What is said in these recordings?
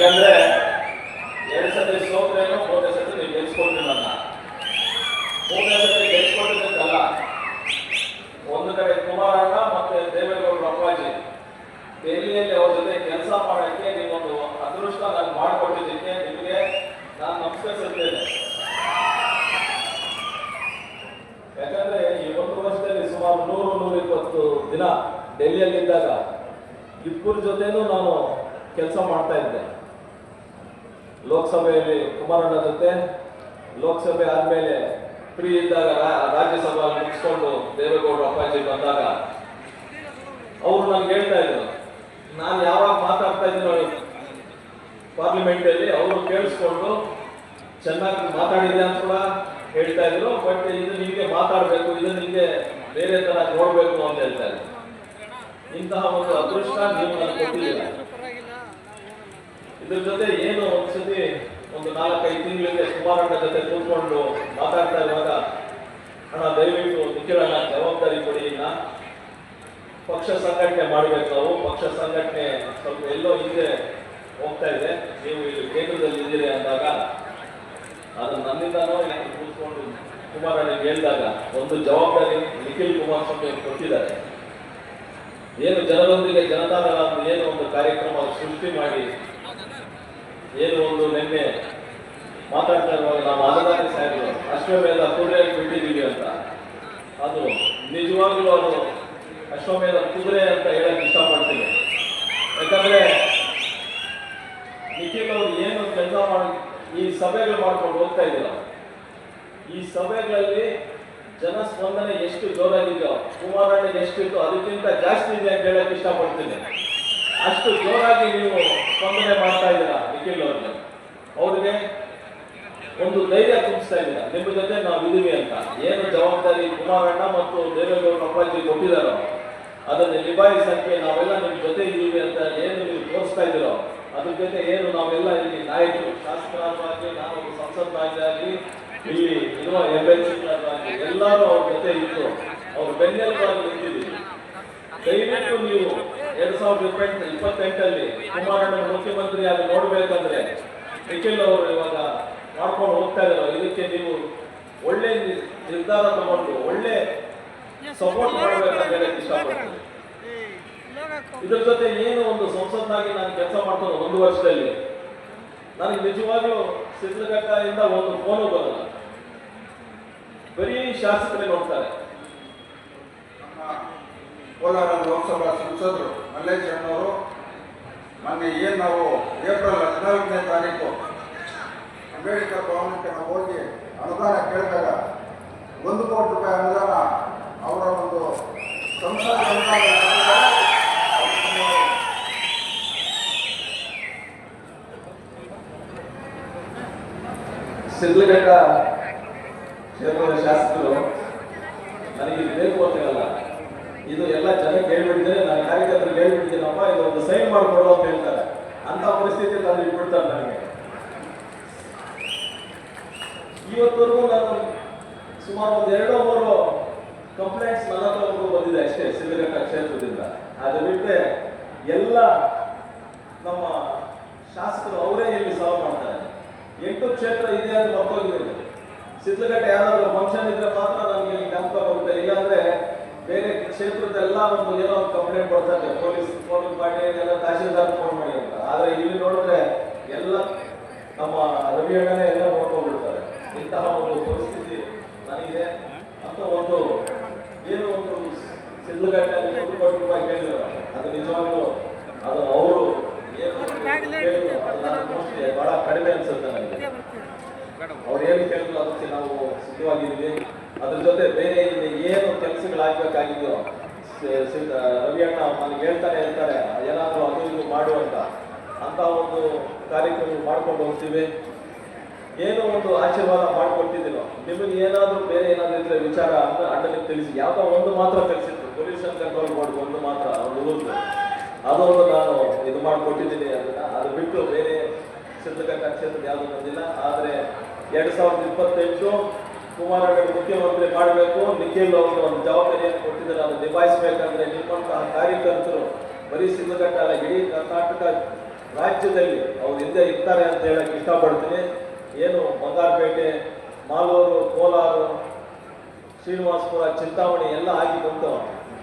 ಯಾಕಂದ್ರೆ ಎರಡು ಸತಿ ಸೋತ್ರೇನು ಮೂರನೇ ಸತಿ ನೀವು ಗೆಲ್ಸ್ಕೊಡ್ರಿ ನನ್ನ ಮೂರನೇ ಸತಿ ಗೆಲ್ಸ್ಕೊಂಡಿದ್ದಲ್ಲ ಒಂದು ಕಡೆ ಕುಮಾರಣ್ಣ ಮತ್ತೆ ದೇವೇಗೌಡರ ಅಪ್ಪಾಜಿ, ದೆಹಲಿಯಲ್ಲಿ ಅವ್ರ ಜೊತೆ ಕೆಲಸ ಮಾಡೋಕ್ಕೆ ನೀವೊಂದು ಅದೃಷ್ಟ ನಾನು ಮಾಡಿಕೊಟ್ಟಿದ್ದಕ್ಕೆ ನಿಮಗೆ ನಾನು ನಮಸ್ಕರಿಸುತ್ತೇನೆ. ಯಾಕಂದ್ರೆ ಈ ಒಂದು ವರ್ಷದಲ್ಲಿ ಸುಮಾರು ನೂರು ನೂರ ಇಪ್ಪತ್ತು ದಿನ ಡೆಲ್ಲಿಯಲ್ಲಿದ್ದಾಗ ಇಬ್ಬರ ಜೊತೆನೂ ನಾನು ಕೆಲಸ ಮಾಡ್ತಾ ಇದ್ದೆ. ಲೋಕಸಭೆಯಲ್ಲಿ ಕುಮಾರಣ್ಣ ಜೊತೆ ಲೋಕಸಭೆ ಆದ್ಮೇಲೆ ಫ್ರೀ ಇದ್ದಾಗ ರಾಜ್ಯಸಭಾ ಮುಗಿಸ್ಕೊಂಡು ದೇವೇಗೌಡರು ಅಪ್ಪಾಜಿ ಬಂದಾಗ ಅವರು ನನ್ಗೆ ಹೇಳ್ತಾ ಇದ್ರು, ನಾನು ಯಾವಾಗ ಮಾತಾಡ್ತಾ ಇದ್ದೀನೋ ಪಾರ್ಲಿಮೆಂಟ್ ಅಲ್ಲಿ ಅವರು ಕೇಳಿಸ್ಕೊಂಡು ಚೆನ್ನಾಗಿ ಮಾತಾಡಿದೆ ಅಂತ ಕೂಡ ಹೇಳ್ತಾ ಇದ್ರು, ಬಟ್ ಇದು ನಿಮಗೆ ಮಾತಾಡಬೇಕು, ಇದು ನಿಮಗೆ ಬೇರೆ ತರ ನೋಡಬೇಕು ಅಂತ ಹೇಳ್ತಾ ಇದ್ರು. ಇಂತಹ ಒಂದು ಅದೃಷ್ಟ ನೀವು ನನಗೆ ಕೊಟ್ಟಿದ್ದೀರ? ಇದ್ರ ಜೊತೆ ಏನು ಒಂದ್ಸತಿ ಒಂದು ನಾಲ್ಕೈದು ತಿಂಗಳಿಗೆ ಕುಮಾರಣ್ಣ ಜೊತೆ ಕೂತ್ಕೊಂಡು ಮಾತಾಡ್ತಾ ಇರುವಾಗ, ಅಣ್ಣ, ದಯವಿಟ್ಟು ನಿಖಿಲಣ್ಣ ಜವಾಬ್ದಾರಿ ಕೊಡಿ, ಇಲ್ಲ. ಪಕ್ಷ ಸಂಘಟನೆ ಮಾಡಬೇಕು ನಾವು. ಪಕ್ಷ ಸಂಘಟನೆ ಸ್ವಲ್ಪ ಎಲ್ಲೋ ಹಿಂದೆ ಹೋಗ್ತಾ ಇದೆ. ನೀವು ಇಲ್ಲಿ ಕೇಂದ್ರದಲ್ಲಿ ಇದ್ದೀರಿ ಅಂದಾಗ, ಅದು ನನ್ನಿಂದನೋ ಕೂತ್ಕೊಂಡು ಕುಮಾರಣ್ಣಿಗೆ ಹೇಳಿದಾಗ ಒಂದು ಜವಾಬ್ದಾರಿ ನಿಖಿಲ್ ಕುಮಾರಸ್ವಾಮಿ ಅವರು ಕೊಟ್ಟಿದ್ದಾರೆ. ಏನು ಜನರೊಂದಿಗೆ ಜನತಾದಳ ಏನು ಒಂದು ಕಾರ್ಯಕ್ರಮ ಸೃಷ್ಟಿ ಮಾಡಿ ಏನು ಒಂದು ನಿನ್ನೆ ಮಾತಾಡ್ತಾ ಇರುವಾಗ ನಾವು ಅನ್ನದಾನಿ ಸಾಹೇಬರು ಅಶ್ವಮೇಧ ಕುದುರೆಯಲ್ಲಿ ಬಿಟ್ಟಿದ್ದೀವಿ ಅಂತ. ಅದು ನಿಜವಾಗ್ಲೂ ಅದು ಅಶ್ವಮೇಧ ಕುದುರೆ ಅಂತ ಹೇಳಕ್ ಇಷ್ಟಪಡ್ತೀನಿ. ಯಾಕಂದ್ರೆ ನಿಖಿಲ್ ಅವರು ಏನು ಕೆಲಸ ಮಾಡಿ, ಈ ಸಭೆಗಳು ಮಾಡ್ಕೊಂಡು ಹೋಗ್ತಾ ಇದ್ದಿಲ್ಲ ಈ ಸಭೆಗಳಲ್ಲಿ ಜನಸ್ಪಂದನೆ ಎಷ್ಟು ಜೋರಾಗಿದೆಯೋ ಕುಮಾರಣ್ಣ ಎಷ್ಟಿತ್ತು, ಅದಕ್ಕಿಂತ ಜಾಸ್ತಿ ಇದೆ ಅಂತ ಹೇಳಕ್ ಇಷ್ಟಪಡ್ತೀನಿ. ಅಷ್ಟು ಜೋರಾಗಿ ನೀವು ಸ್ಪಂದನೆ ಮಾಡ್ತಾ ಇದ್ದೀರಾ, ನಿಖಿಲ್ ಅವ್ರಿಗೆ ಅವ್ರಿಗೆ ಒಂದು ಧೈರ್ಯ ತುಂಬಿಸ್ತಾ ಇದ್ದೀರಾ? ನಿಮ್ಮ ಜೊತೆ ನಾವು ಇದೀವಿ ಅಂತ. ಏನು ಜವಾಬ್ದಾರಿ ಕುಮಾರಣ್ಣ ಮತ್ತು ದೇವೇಗೌಡ ಅಪ್ಪಾಜಿ ಕೊಟ್ಟಿದ್ದಾರೋ, ಅದನ್ನು ನಿಭಾಯಿಸಕ್ಕೆ ನಾವೆಲ್ಲ ನಿಮ್ಮ ಜೊತೆ ಇದ್ದೀವಿ ಅಂತ ಏನು ನೀವು ತೋರಿಸ್ತಾ ಇದ್ದೀರೋ, ಅದ್ರ ಜೊತೆ ಏನು ನಾವೆಲ್ಲ ಇಲ್ಲಿ ನಾಯಕರು ಶಾಸಕರಾಗಿ ನಾವು ಸಂಸದರಾಗಿ ಇಲ್ಲಿ ಇರುವ ಎಂ ಎಲ್ ಸಿ ಎಲ್ಲರೂ ಅವ್ರ ಜೊತೆ ಇದ್ದು, ಅವ್ರ ಬೆನ್ನೆಲುಬಾಗಿ ನಿಂತಿದ್ದೀವಿ. ಸಾವಿರದ ಇಪ್ಪತ್ತೆಂಟು ಇಪ್ಪತ್ತೆಂಟಲ್ಲಿ ಕುಮಾರಣ್ಣ ಮುಖ್ಯಮಂತ್ರಿಯಾಗಿ ನೋಡ್ಬೇಕಂದ್ರೆ ನಿಖಿಲ್ ಅವರು ಇವಾಗ ಮಾಡ್ಕೊಂಡು ಹೋಗ್ತಾ ಇದ್ದಾರೆ ಇದಕ್ಕೆ ನೀವು ಒಳ್ಳೆ ನಿರ್ಧಾರ ತಗೊಂಡು ಒಳ್ಳೆ ಸಪೋರ್ಟ್ ಮಾಡಬೇಕಂತ ಇಷ್ಟಪಡ್ತೀನಿ. ಇದ್ರ ಜೊತೆ ಏನು ಒಂದು ಸಂಸತ್ನಾಗಿ ನಾನು ಕೆಲಸ ಮಾಡ್ತೇನೆ ಒಂದು ವರ್ಷದಲ್ಲಿ. ನನಗೆ ನಿಜವಾಗ್ಲೂ ಸಿದ್ಧಘಟ್ಟದಿಂದ ಒಂದು ಫೋನು ಬರಲ್ಲ. ಬರೀ ಶಾಸಕರೇ ನೋಡ್ತಾರೆ. ಕೋಲಾರ ಲೋಕಸಭಾ ಸಂಸದರು ಮಲ್ಲೇಶ್ ಅನ್ನೋರು ಮೊನ್ನೆ ಏನು ನಾವು ಏಪ್ರಿಲ್ ಹದಿನಾಲ್ಕನೇ ತಾರೀಕು ಅಂಬೇಡ್ಕರ್ ಭವನಕ್ಕೆ ನಾವು ಹೋಗಿ ಅನುದಾನ ಕೇಳಿದಾಗ ಒಂದು ಕೋಟಿ ರೂಪಾಯಿ ಅನುದಾನ ಅವರ ಒಂದು ಸಂಸದ ಸಿದ್ಲಘಟ್ಟ ಕ್ಷೇತ್ರದ ಶಾಸಕರು, ನನಗೆ ಬೇಕು ಅಂತ ಇದು ಎಲ್ಲ ಜನಕ್ಕೆ ಹೇಳ್ಬಿಟ್ಟಿದ್ದೇನೆ ನಾನು ಕಾರ್ಯಕರ್ತರಿಗೆ ಹೇಳ್ಬಿಟ್ಟಿದ್ದೀನಪ್ಪ ಇದು ಒಂದು ಸೈನ್ ಮಾಡಿಕೊಡು ಅಂತ ಹೇಳ್ತಾರೆ. ಅಂತ ಪರಿಸ್ಥಿತಿ ನಾನು ಇಟ್ಬಿಡ್ತಾರೆ ನನಗೆ. ಇವತ್ತವರೆಗೂ ನಾನು ಸುಮಾರು ಒಂದು ಎರಡು ಮೂರು ಕಂಪ್ಲೇಂಟ್ಸ್ ನನ್ನ ಬಂದಿದೆ ಅಷ್ಟೇ ಸಿದ್ಧಗಟ್ಟ ಕ್ಷೇತ್ರದಿಂದ. ಅದು ಬಿಟ್ಟರೆ ಎಲ್ಲ ನಮ್ಮ ಶಾಸಕರು ಅವರೇ ಇಲ್ಲಿ ಸಾಲ್ವ್ ಮಾಡ್ತಾರೆ. ಎಂಟು ಕ್ಷೇತ್ರ ಇದೆ ಅಂತ ಮಕ್ಕಳಿಗೆ ಸಿದ್ಧಗಟ್ಟೆ ಯಾವ್ದಾದ್ರು ಫಂಕ್ಷನ್ ಇದ್ರೆ ಮಾತ್ರ ನನಗೆ ಜ್ಞಾಪಕ ಬರುತ್ತೆ ಇಲ್ಲಾಂದ್ರೆ ಬೇರೆ ಕ್ಷೇತ್ರದೆಲ್ಲ ಒಂದು ಏನೋ ಒಂದು ಕಂಪ್ಲೇಂಟ್ ಕೊಡ್ತಾರೆ ಪೊಲೀಸ್ ಫೋನ್ ಮಾಡಿ ಎಲ್ಲ ತಹಶೀಲ್ದಾರ್ ಫೋನ್ ಮಾಡಿ ಅಂತ. ಆದ್ರೆ ಇಲ್ಲಿ ನೋಡಿದ್ರೆ ಎಲ್ಲ ನಮ್ಮ ರವಿ ಅಣ್ಣನೇ ಎಲ್ಲ ನೋಡ್ಕೊಂಡ್ಬಿಡ್ತಾರೆ. ಇಂತಹ ಒಂದು ಪರಿಸ್ಥಿತಿ ನನಗಿದೆ. ಅಂತ ಒಂದು ಏನು ಒಂದು ಸಿದ್ಧಘಟ್ಟಲ್ಲಿ ಒಂದು ಕೋಟಿ ರೂಪಾಯಿ ಕೇಳಿದ್ರು. ಅದು ನಿಜವಾಗ್ಲೂ ಅದು ಅವರು ಬಹಳ ಕಡಿಮೆ ಅನ್ಸುತ್ತೆ ನನಗೆ. ಅವ್ರು ಏನು ಕೇಳಿದ್ರು ಅದಕ್ಕೆ ನಾವು ಸಿದ್ಧವಾಗಿದ್ದೀವಿ. ಅದ್ರ ಜೊತೆ ಬೇರೆ ಏನು ಕೆಲಸಗಳಾಗಬೇಕಾಗಿದೆಯೋ ರವಿ ಅಣ್ಣ ನನಗೆ ಹೇಳ್ತಾರೆ ಹೇಳ್ತಾರೆ, ಏನಾದರೂ ಅದು ಇದು ಮಾಡು ಅಂತ. ಅಂತ ಒಂದು ಕಾರ್ಯಕ್ರಮ ಮಾಡ್ಕೊಂಡು ಹೋಗ್ತೀವಿ. ಏನೋ ಒಂದು ಆಶೀರ್ವಾದ ಮಾಡಿಕೊಟ್ಟಿದ್ದೀನೋ. ನಿಮಗೆ ಏನಾದರೂ ಬೇರೆ ಏನಾದರೂ ಇದ್ರೆ ವಿಚಾರ ಅಂತ ಅಣ್ಣನಿಗೆ ತಿಳಿಸಿ. ಯಾವುದೋ ಒಂದು ಮಾತ್ರ ತಿಳಿಸಿದ್ರು ಪೊಲ್ಯೂಷನ್ ಕಂಟ್ರೋಲ್ ಬೋರ್ಡ್ ಒಂದು ಮಾತ್ರ, ಒಂದು ರೂಲ್ಸ್ ಅದೊಂದು ನಾನು ಇದು ಮಾಡಿಕೊಟ್ಟಿದ್ದೀನಿ ಅದನ್ನ ಅದು ಬಿಟ್ಟು ಬೇರೆ ಸಿದ್ಧಗಂಗಾ ಕ್ಷೇತ್ರದ ಯಾವುದೂ ಬಂದಿಲ್ಲ. ಆದರೆ ಎರಡು ಸಾವಿರದ ಇಪ್ಪತ್ತೆಂಟು ಕುಮಾರಣ್ಣ ಮುಖ್ಯಮಂತ್ರಿ ಮಾಡಬೇಕು ನಿಖಿಲ್ ಅವರು ಒಂದು ಜವಾಬ್ದಾರಿಯನ್ನು ಕೊಟ್ಟಿದ್ದಾರೆ. ಅದನ್ನು ನಿಭಾಯಿಸಬೇಕಂದ್ರೆ ನಿಮ್ಮಂತಹ ಕಾರ್ಯಕರ್ತರು ಬರೀ ಅಲ್ಲ ಇಡೀ ಕರ್ನಾಟಕ ರಾಜ್ಯದಲ್ಲಿ ಅವ್ರು ಹಿಂದೆ ಇರ್ತಾರೆ ಅಂತ ಹೇಳಕ್ಕೆ ಇಷ್ಟಪಡ್ತೀನಿ. ಏನು ಬಂಗಾರಪೇಟೆ, ಮಾಲೂರು, ಕೋಲಾರ, ಶ್ರೀನಿವಾಸಪುರ, ಚಿಂತಾಮಣಿ ಎಲ್ಲ ಆಗಿ ಬಂತು.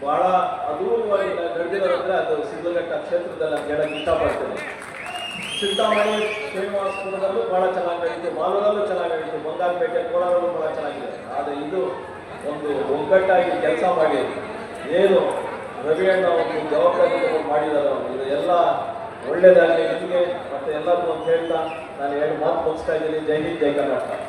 ಬಹಳ ಅದೂರವಾಗಿ ನಡೆದಿರೋದಂದ್ರೆ ಅದು ಸಿದ್ಧಘಟ್ಟ ಕ್ಷೇತ್ರದಲ್ಲಿ ಅಂತ ಹೇಳಕ್ ಇಷ್ಟಪಡ್ತೀನಿ. ಚಿಂತಾಮಣಿ ಶ್ರೀನಿವಾಸಪುರದಲ್ಲೂ ಬಹಳ ಚೆನ್ನಾಗಿ ನಡೀತು ಮಾಲೂರಲ್ಲೂ ಚೆನ್ನಾಗಿ ನಡೀತು ಬಂಗಾರಪೇಟೆ, ಕೋಲಾರಲ್ಲೂ ಬಹಳ ಚೆನ್ನಾಗಿದೆ. ಆದರೆ ಇದು ಒಂದು ಒಗ್ಗಟ್ಟಾಗಿ ಕೆಲಸ ಮಾಡಿ, ಏನು ರವಿ ಅಣ್ಣ ಒಂದು ಜವಾಬ್ದಾರಿ ಮಾಡಿದಾರೋ ಇದು ಎಲ್ಲ ಒಳ್ಳೆಯದಾಗಲಿ ನಿಮಗೆ, ಮತ್ತು ಎಲ್ಲರಿಗೂ ಅಂತ ಹೇಳ್ತಾ ನಾನು ಎರಡು ಮಾತು ಮುಗಿಸ್ತಾ ಇದ್ದೀನಿ. ಜೈ ಹಿಂದ್, ಜೈ ಕರ್ನಾಟಕ.